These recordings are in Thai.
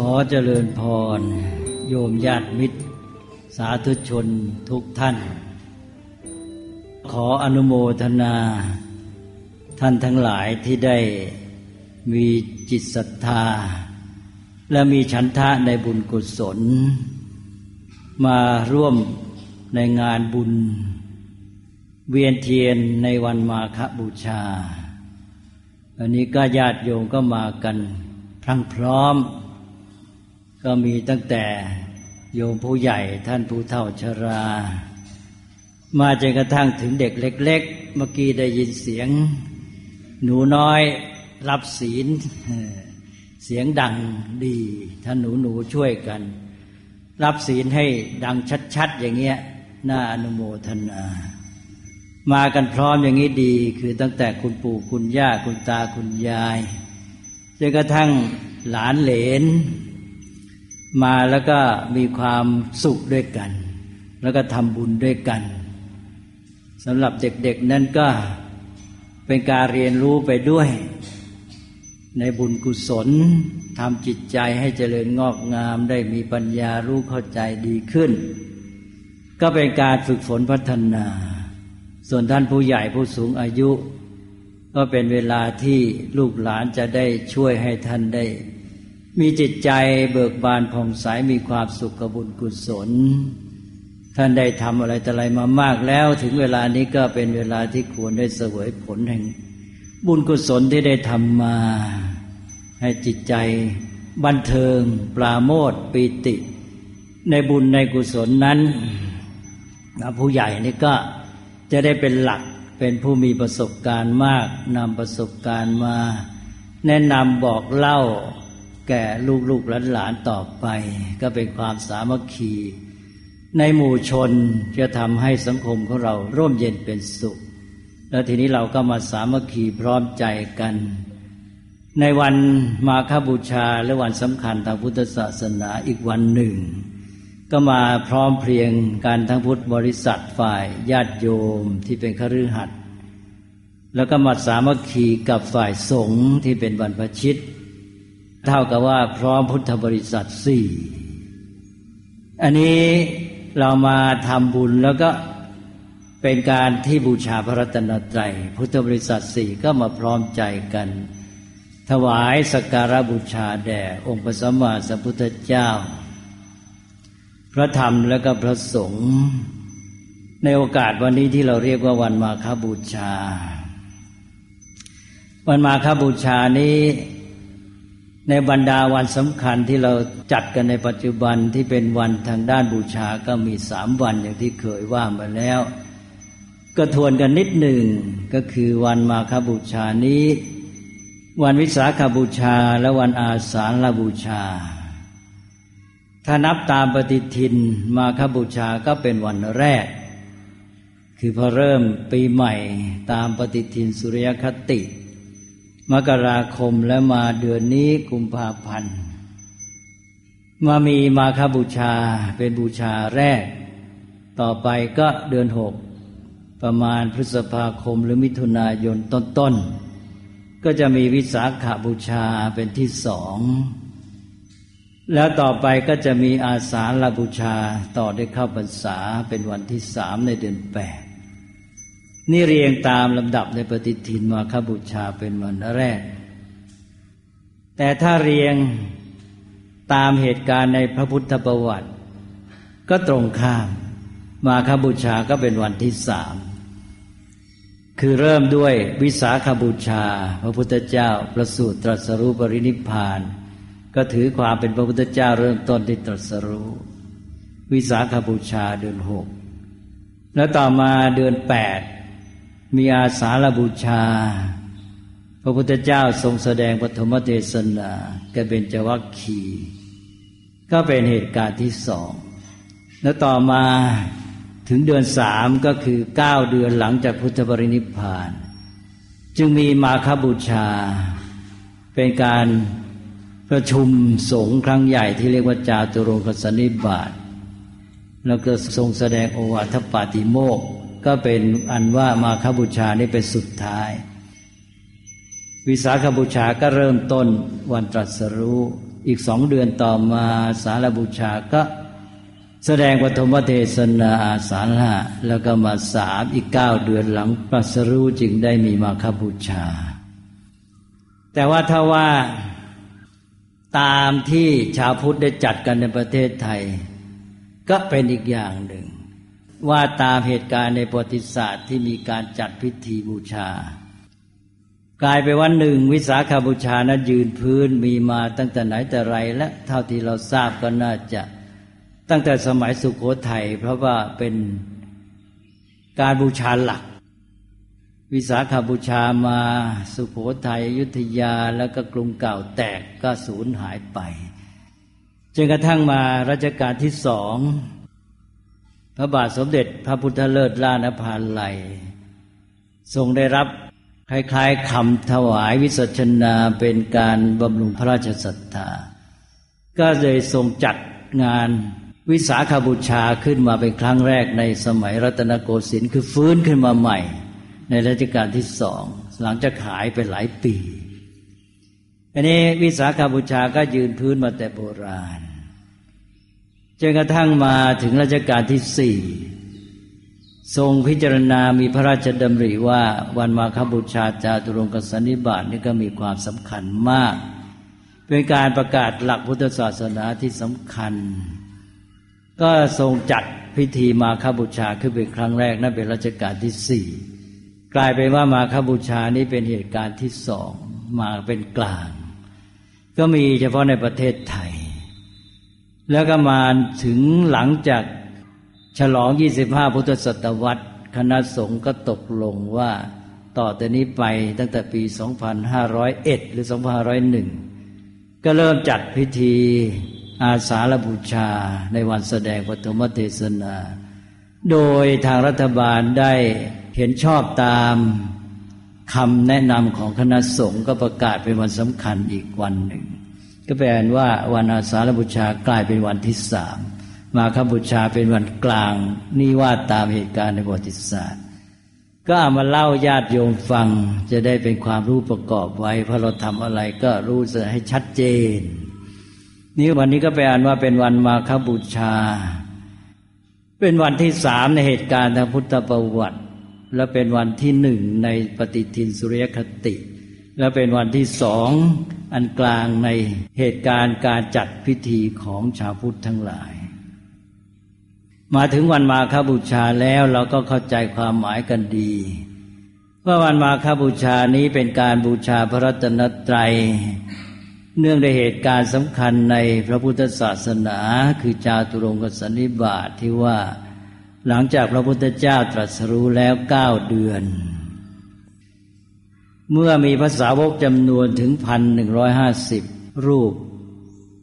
ขอเจริญพร โยมญาติมิตร สาธุชนทุกท่าน ขออนุโมทนา ท่านทั้งหลายที่ได้มีจิตศรัทธา และมีฉันทะในบุญกุศล มาร่วมในงานบุญ เวียนเทียนในวันมาคบูชา อันนี้ก็ญาติโยมก็มากันพรั่งพร้อม ก็มีตั้งแต่โยมผู้ใหญ่ท่านผู้เฒ่าชรา มาจนกระทั่งถึงเด็กเล็ก ๆ เมื่อกี้ได้ยินเสียง หนูน้อยรับศีลเสียงดังดีท่านหนูหนูช่วยกัน รับศีลให้ดังชัด ๆ อย่างเงี้ยน่าอนุโมทนา มากันพร้อมอย่างนี้ดี คือตั้งแต่คุณปู่คุณย่าคุณตาคุณยายจนกระทั่งหลานเหลน มาแล้วก็มีความสุขด้วยกัน แล้วก็ทำบุญด้วยกันสำหรับเด็กๆนั้นก็เป็นการเรียนรู้ไปด้วย ในบุญกุศลทำจิตใจให้เจริญงอกงามได้มีปัญญารู้เข้าใจดีขึ้น ก็เป็นการฝึกฝนพัฒนา ส่วนท่านผู้ใหญ่ผู้สูงอายุ ก็เป็นเวลาที่ลูกหลานจะได้ช่วยให้ท่านได้ มีจิตใจเบิกบานผ่องใสมีความสุขกบุญกุศล ท่านได้ทำอะไรแต่อะไรมามากแล้ว ถึงเวลานี้ก็เป็นเวลาที่ควรได้เสวยผลแห่ง บุญกุศลที่ได้ทำมา ให้จิตใจบันเทิง ปราโมทปีติ ในบุญในกุศลนั้นผู้ใหญ่นี่ก็จะได้เป็นหลักเป็นผู้มีประสบการณ์มากนำประสบการณ์มา แนะนำบอกเล่า แก่ลูกๆหลานๆต่อไป ก็เป็นความสามัคคี ในหมู่ชนจะทำให้สังคมของเราร่มเย็นเป็นสุข แล้วทีนี้เราก็มาสามัคคีพร้อมใจกัน ในวันมาคบูชาและวันสำคัญทางพุทธศาสนาอีกวันหนึ่ง ก็มาพร้อมเพรียงกันทั้งพุทธบริษัทฝ่ายญาติโยมที่เป็นคฤหัสถ์แล้วก็มาสามัคคีกับฝ่ายสงฆ์ที่เป็นบรรพชิต เท่ากับว่าพร้อมพุทธบริษัทสี่อันนี้เรามาทำบุญแล้วก็เป็นการที่บูชาพระรัตนตรัยพุทธบริษัทสี่ก็มาพร้อมใจกัน ถวายสักการะบูชาแด่องค์พระสัมมาสัมพุทธเจ้า พระธรรมและก็พระสงฆ์ในโอกาสวันนี้ที่เราเรียกว่าวันมาคบูชา วันมาคบูชานี้ ในบรรดาวันสำคัญที่เราจัดกันในปัจจุบันที่เป็นวันทางด้านบูชาก็มีสามวันอย่างที่เคยว่ามาแล้ว ก็ทวนกันนิดหนึ่งก็คือวันมาคบูชานี้ วันวิสาขบูชาและวันอาสาฬบูชา ถ้านับตามปฏิทินมาคบูชาก็เป็นวันแรก คือพอเริ่มปีใหม่ตามปฏิทินสุริยคติ มกราคมและมาเดือนนี้กุมภาพันธ์มามีมาคบูชาเป็นบูชาแรก ต่อไปก็เดือนหกประมาณพฤษภาคมหรือมิถุนายนต้นๆ ก็จะมีวิสาขาบูชาเป็นที่สองแล้วต่อไปก็จะมีอาสาฬบูชาต่อได้เข้าพรรษาเป็นวันที่สามในเดือนแปด นี่เรียงตามลำดับในปฏิทินมาคบูชาเป็นวันแรก แต่ถ้าเรียงตามเหตุการณ์ในพระพุทธประวัติ ก็ตรงข้าม มาคบูชาก็เป็นวันที่สามคือเริ่มด้วยวิสาขบูชา พระพุทธเจ้าประสูติตรัสรู้ปรินิพพาน ก็ถือความเป็นพระพุทธเจ้าเริ่มต้นที่ตรัสรู้ วิสาขบูชาเดือนหกแล้วต่อมาเดือนแปด มีอาสาฬบูชา พระพุทธเจ้าทรงแสดงปฐมเทศนาแก่เบญจวัคคีก็เป็นเหตุการณ์ที่สอง แล้วต่อมาถึงเดือนสามก็คือเก้าเดือนหลังจากพุทธบรินิพพาน จึงมีมาคบูชา เป็นการประชุมสงฆ์ครั้งใหญ่ที่เรียกว่าจาตุรงคสนิบาตแล้วก็ทรงแสดงโอวาทปาติโมก ก็เป็นอันว่ามาคบูชานี่เป็นสุดท้าย วิสาขบูชาก็เริ่มต้นวันตรัสรู้อีกสองเดือนต่อมาสารบูชาก็แสดงปฐมเทศนาสารหะแล้วก็มาสามอีกเก้าเดือนหลังปรัสรู้จึงได้มีมาคบูชา แต่ว่าถ้าว่าตามที่ชาวพุทธได้จัดกันในประเทศไทย ก็เป็นอีกอย่างหนึ่ง ว่าตามเหตุการณ์ในประวัติศาสตร์ที่มีการจัดพิธีบูชา กลายไปวันหนึ่งวิสาขาบูชานั้นยืนพื้นมีมาตั้งแต่ไหนแต่ไร และเท่าที่เราทราบก็น่าจะตั้งแต่สมัยสุขโขทัยเพราะว่าเป็นการบูชาหลัก วิสาขาบูชามาสุขโขทัยยุทธยาแล้วก็กรุงเก่าแตกก็สูญหายไปจนกระทั่งมารัชกาลที่สอง พระบาทสมเด็จพระพุทธเลิศล้านภาลัย ทรงได้รับคล้ายๆคำถวายวิสัชนาเป็นการบำรุงพระราชศรัทธา ก็เลยทรงจัดงานวิสาขาบูชาขึ้นมาเป็นครั้งแรกในสมัยรัตนโกสินทร์คือฟื้นขึ้นมาใหม่ ในรัชกาลที่สองหลังจากขายไปหลายปี อันนี้วิสาขาบูชาก็ยืนพื้นมาแต่โบราณ จนกระทั่งมาถึงรัชกาลที่สี่ทรงพิจารณามีพระราชดำริว่าวันมาคบูชาจาตุรงกสันนิบาตนี่ก็มีความสำคัญมาก เป็นการประกาศหลักพุทธศาสนาที่สำคัญ ก็ทรงจัดพิธีมาคบูชาขึ้นเป็นครั้งแรกนั่นเป็นรัชกาลที่สี่กลายเป็นว่ามาคบูชานี้เป็นเหตุการณ์ที่สองมาเป็นกลาง ก็มีเฉพาะในประเทศไทย แล้วก็มาถึงหลังจากฉลอง 25 พุทธศตวรรษ คณะสงฆ์ก็ตกลงว่าต่อแต่นี้ไปตั้งแต่ปี 2501 หรือ 2501 ก็เริ่มจัดพิธีอาสาฬบูชาในวันแสดงปฐมเทศนา โดยทางรัฐบาลได้เห็นชอบตามคำแนะนำของคณะสงฆ์ก็ประกาศเป็นวันสำคัญอีกวันหนึ่ง ก็แปลว่าวันอาสาฬบูชากลายเป็นวันที่สามมาคบูชาเป็นวันกลาง นี่ว่าตามเหตุการณ์ในประวัติศาสตร์ ก็เอามาเล่าญาติโยมฟังจะได้เป็นความรู้ประกอบไว้พอเราทำอะไรก็รู้จะให้ชัดเจน นี่วันนี้ก็ไปอ่านว่าเป็นวันมาคบูชา เป็นวันที่สามในเหตุการณ์ทางพุทธประวัติ และเป็นวันที่หนึ่งในปฏิทินสุริยคติ และเป็นวันที่สองอันกลางในเหตุการณ์การจัดพิธีของชาวพุทธทั้งหลาย มาถึงวันมาคบูชาแล้วเราก็เข้าใจความหมายกันดี ว่าวันมาคบูชานี้เป็นการบูชาพระรัตนตรัย เนื่องในเหตุการณ์สำคัญในพระพุทธศาสนาคือจาตุรงกสันนิบาตทที่ว่า หลังจากพระพุทธเจ้าตรัสรู้แล้วเก้าเดือน เมื่อมีภาษาวกจำนวนถึงพันหนึ่งร้อยห้าสิบรูป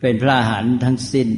เป็นพระหันทั้งสิ้น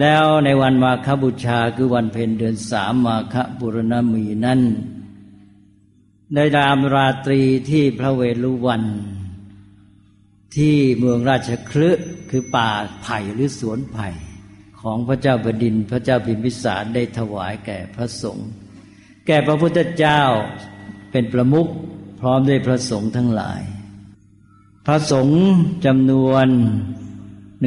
แล้วในวันมาคบูชาคือวันเพ็ญเดือนสามมาคบุรณมีนั้นในรามราตรีที่พระเวลุวัน ที่เมืองราชคลึคือป่าไผ่หรือสวนไผ่ ของพระเจ้าบดินพระเจ้าพิมพิสารได้ถวายแก่พระสงฆ์แก่พระพุทธเจ้าเป็นประมุข พร้อมด้วยพระสงฆ์ทั้งหลาย พระสงฆ์จำนวน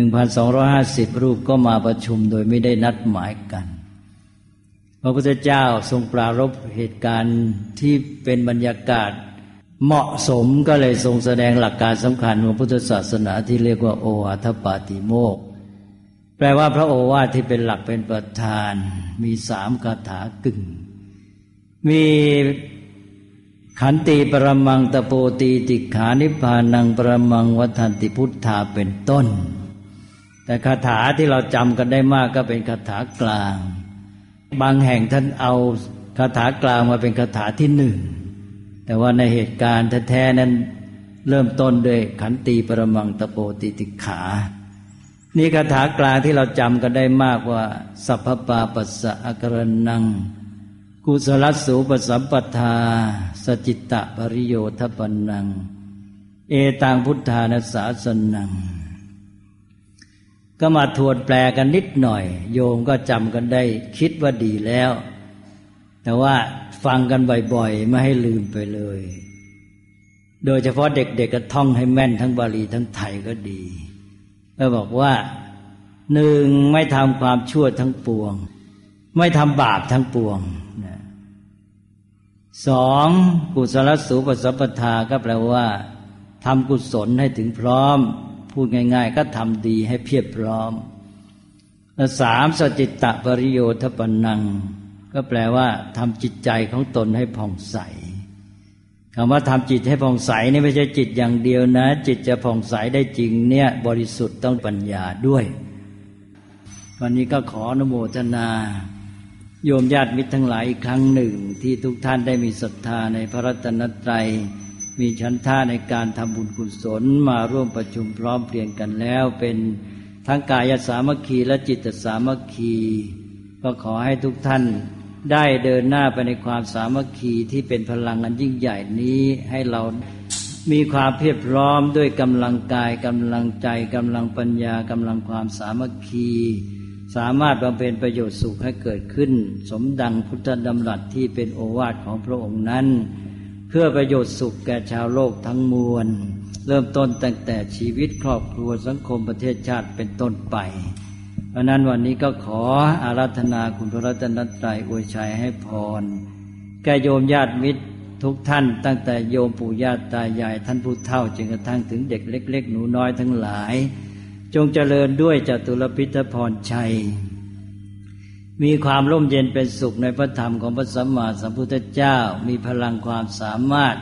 1,250 รูปก็มาประชุมโดยไม่ได้นัดหมายกัน พระพุทธเจ้าทรงปรารบเหตุการณ์ที่เป็นบรรยากาศเหมาะสมก็เลยทรงแสดงหลักการสำคัญของพุทธศาสนาที่เรียกว่าโอวาทปาติโมกแปลว่าพระโอวาทที่เป็นหลักเป็นประธาน มีสามคาถากึ่ง มี ขันติปรมังตโปตีติขานิพานังปรมังวัฏันติพุทธาเป็นต้น แต่คาถาที่เราจำกันได้มากก็เป็นคาถากลาง บางแห่งท่านเอาคาถากลางมาเป็นคาถาที่หนึ่ง แต่ว่าในเหตุการณ์แท้ๆนั้นเริ่มต้นด้วยขันตีปรมังตโปติติขา นี่คาถากลางที่เราจำกันได้มากว่า สัพพปาปัสสะอกรนัง กุศลสูปสัมปทา สจิตตะปริโยทปนัง เอตังพุทธานาสาสนัง ก็มาทวนแปลกันนิดหน่อย โยมก็จำกันได้คิดว่าดีแล้ว แต่ว่าฟังกันบ่อยๆ ไม่ให้ลืมไปเลย โดยเฉพาะเด็กๆก็ท่องให้แม่นทั้งบาลีทั้งไทยก็ดีก็บอกว่าหนึ่งไม่ทำความชั่วทั้งปวง ไม่ทำบาปทั้งปวงนะสองกุศลสูปสัพพทาก็แปลว่าทำกุศลให้ถึงพร้อม พูดง่าย ๆ ก็ทำดีให้เพียบพร้อมและสามสจิตตปริโยทปนัง ก็แปลว่าทำจิตใจของตนให้ผ่องใสคำว่าทำจิตให้ผ่องใสนี่ไม่ใช่จิตอย่างเดียวนะ จิตจะผ่องใสได้จริงเนี่ย บริสุทธิ์ต้องปัญญาด้วย วันนี้ก็ขออนุโมทนา โยมญาติมิตรทั้งหลายอีกครั้งหนึ่ง ที่ทุกท่านได้มีศรัทธาในพระรัตนตรัย มีชั้นท่าในการทำบุญกุศลมาร่วมประชุมพร้อมเพรียงกันแล้ว เป็นทั้งกายสามัคคีและจิตสามัคคี ก็ขอให้ทุกท่านได้เดินหน้าไปในความสามัคคีที่เป็นพลังอันยิ่งใหญ่นี้ให้เรามีความเพียบพร้อมด้วยกำลังกายกำลังใจกำลังปัญญากำลังความสามัคคี สามารถบำเพ็ญประโยชน์สุขให้เกิดขึ้น สมดังพุทธดำรัสที่เป็นโอวาทของพระองค์นั้น เพื่อประโยชน์สุขแก่ชาวโลกทั้งมวล เริ่มต้นตั้งแต่ชีวิตครอบครัวสังคมประเทศชาติเป็นต้นไป เพราะนั้นวันนี้ก็ขออาราธนาคุณพระรัตนตรัยอวยชัยให้พร แก่โยมญาติมิตรทุกท่าน ตั้งแต่โยมปู่ย่าตายายท่านผู้เฒ่าจนกระทั่งถึงเด็กเล็ก ๆ หนูน้อยทั้งหลาย จงเจริญด้วยจตุรพิทพรชัย มีความร่มเย็นเป็นสุขในพระธรรมของพระสัมมาสัมพุทธเจ้า มีพลังความสามารถ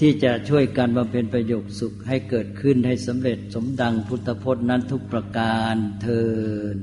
ที่จะช่วยกันบำเพ็ญประโยชน์สุขให้เกิดขึ้นให้สำเร็จสมดังพุทธพจน์นั้นทุกประการเทิน